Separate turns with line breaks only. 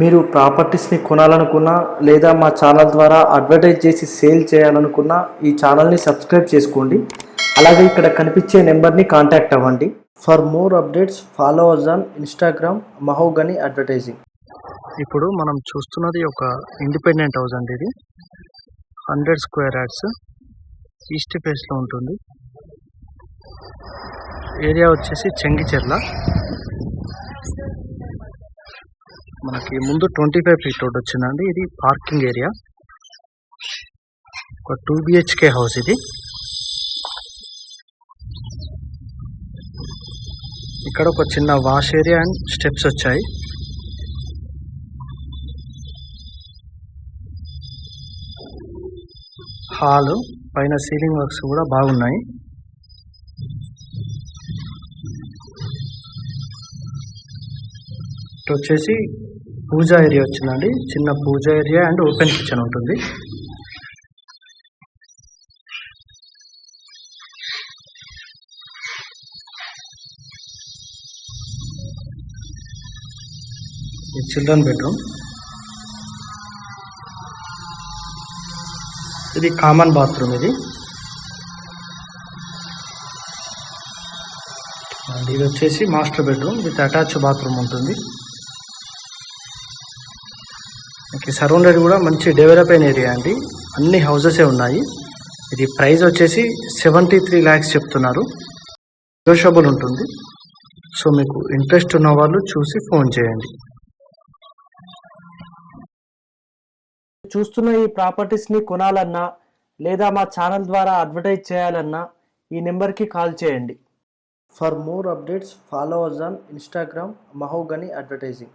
మీరు ప్రాపర్టీస్ని కొనాలనుకున్నా లేదా మా ఛానల్ ద్వారా అడ్వర్టైజ్ చేసి సేల్ చేయాలనుకున్నా ఈ ఛానల్ని సబ్స్క్రైబ్ చేసుకోండి. అలాగే ఇక్కడ కనిపించే నెంబర్ని కాంటాక్ట్ అవ్వండి. For more updates follow us on Instagram Mahogany advertising.
ఇప్పుడు మనం చూస్తున్నది ఒక ఇండిపెండెంట్ హౌస్ అండి ఇది. హండ్రెడ్ స్క్వేర్ యార్డ్స్ ఈస్ట్ ఫేస్లో ఉంటుంది. ఏరియా వచ్చేసి చెంగిచెర్ల. మనకి ముందు ట్వంటీ ఫైవ్ ఫీట్ రోడ్ వచ్చిందండి. ఇది పార్కింగ్ ఏరియా. ఒక టూ బిహెచ్కే హౌస్ ఇది. ఇక్కడ ఒక చిన్న వాష్ ఏరియా అండ్ స్టెప్స్ వచ్చాయి. హాల్ పైన సీలింగ్ వర్క్స్ కూడా బాగున్నాయి. ఇటు వచ్చేసి పూజ ఏరియా వచ్చిందండి. చిన్న puja area and open kitchen ఉంటుంది. Children bedroom. ఇది కామన్ బాత్రూమ్ ఇది. అండ్ ఇది వచ్చేసి master bedroom with attach bathroom ఉంటుంది. ఓకే సరౌండెడ్ కూడా మంచి డెవలప్ అయిన ఏరియా అండి. అన్ని హౌసెసే ఉన్నాయి. ఇది ప్రైస్ వచ్చేసి సెవెంటీ త్రీ ల్యాక్స్ చెప్తున్నారు. నెగోషియబుల్ ఉంటుంది. సో మీకు ఇంట్రెస్ట్ ఉన్న వాళ్ళు చూసి ఫోన్ చేయండి.
చూస్తున్న ఈ ప్రాపర్టీస్ని కొనాలన్నా లేదా మా ఛానల్ ద్వారా అడ్వర్టైజ్ చేయాలన్నా ఈ నెంబర్కి కాల్ చేయండి. For more updates follow us on Instagram Mahogany advertising